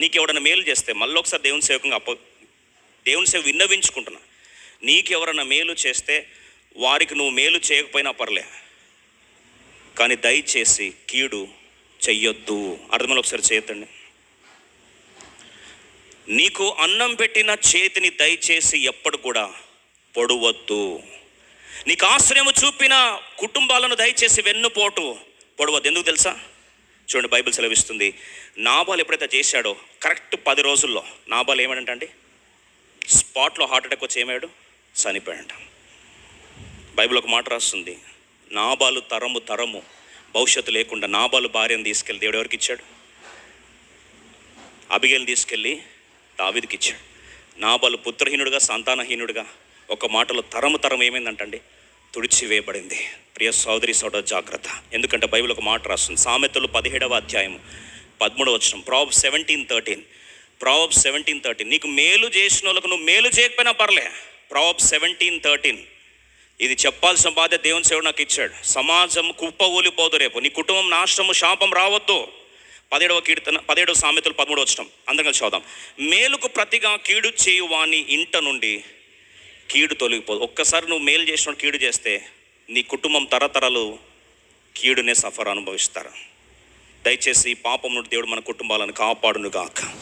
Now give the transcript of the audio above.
నీకు ఎవరైనా మేలు చేస్తే మళ్ళీ ఒకసారి దేవుని సేవకంగా అప్ప దేవుని సేవ విన్నవించుకుంటున్నా. నీకు ఎవరైనా మేలు చేస్తే వారికి నువ్వు మేలు చేయకపోయినా పర్లే. కానీ దయచేసి కీడు చెయ్యొద్దు. అర్థమని ఒకసారి చేయొద్దండి. నీకు అన్నం పెట్టిన చేతిని దయచేసి ఎప్పుడు కూడా పొడవద్దు. నీకు ఆశ్రయము చూపిన కుటుంబాలను దయచేసి వెన్నుపోటు పొడవద్దు. ఎందుకు తెలుసా? చూడండి బైబిల్ సెలవిస్తుంది. నాబాల్ ఎప్పుడైతే చేశాడో కరెక్ట్ పది రోజుల్లో నాబాల్ ఏమంటండి అండి? స్పాట్లో హార్ట్ అటాక్ వచ్చి ఏమయ్యాడు? చనిపోయాడంట. బైబిల్ ఒక మాట రాస్తుంది నాబాలు తరము తరము భవిష్యత్తు లేకుండా నాబాలు భార్యను తీసుకెళ్ళి దేవుడు ఎవరికి ఇచ్చాడు? అబిగేలు తీసుకెళ్ళి దావిదికి ఇచ్చాడు. నాబాలు పుత్రహీనుడుగా సంతానహీనుడుగా ఒక మాటలో తరము తరం ఏమైందంటండి తుడిచివేయబడింది. ప్రియ సోదరి సోదర జాగ్రత్త. ఎందుకంటే బైబిల్ ఒక మాట రాస్తుంది. సామెతలు పదిహేడవ అధ్యాయం పదమూడవ వచ్చిన prob seventeen thirteen. Prob seventeen thirteen. నీకు మేలు చేసిన వాళ్ళకు నువ్వు మేలు చేయకపోయినా పర్లే. Prov seventeen thirteen. ఇది చెప్పాల్సిన బాధ్యత దేవుని సేవుడు నాకు ఇచ్చాడు. సమాజం కుప్ప ఊలిపోదు రేపు. నీ కుటుంబం నాశనము శాపం రావద్దు. పదిహేడవ కీర్తన పదిహేడవ సామెతలు పదమూడవ వచ్చటం అందరం కలిసి మేలుకు ప్రతిగా కీడు చేయువాని ఇంట నుండి కీడు తొలగిపోదు. ఒక్కసారి నువ్వు మేలు చేసిన కీడు చేస్తే నీ కుటుంబం తరతరాలు కీడునే సఫర్ అనుభవిస్తారు. దయచేసి పాపం నుండి దేవుడు మన కుటుంబాలను కాపాడును గాక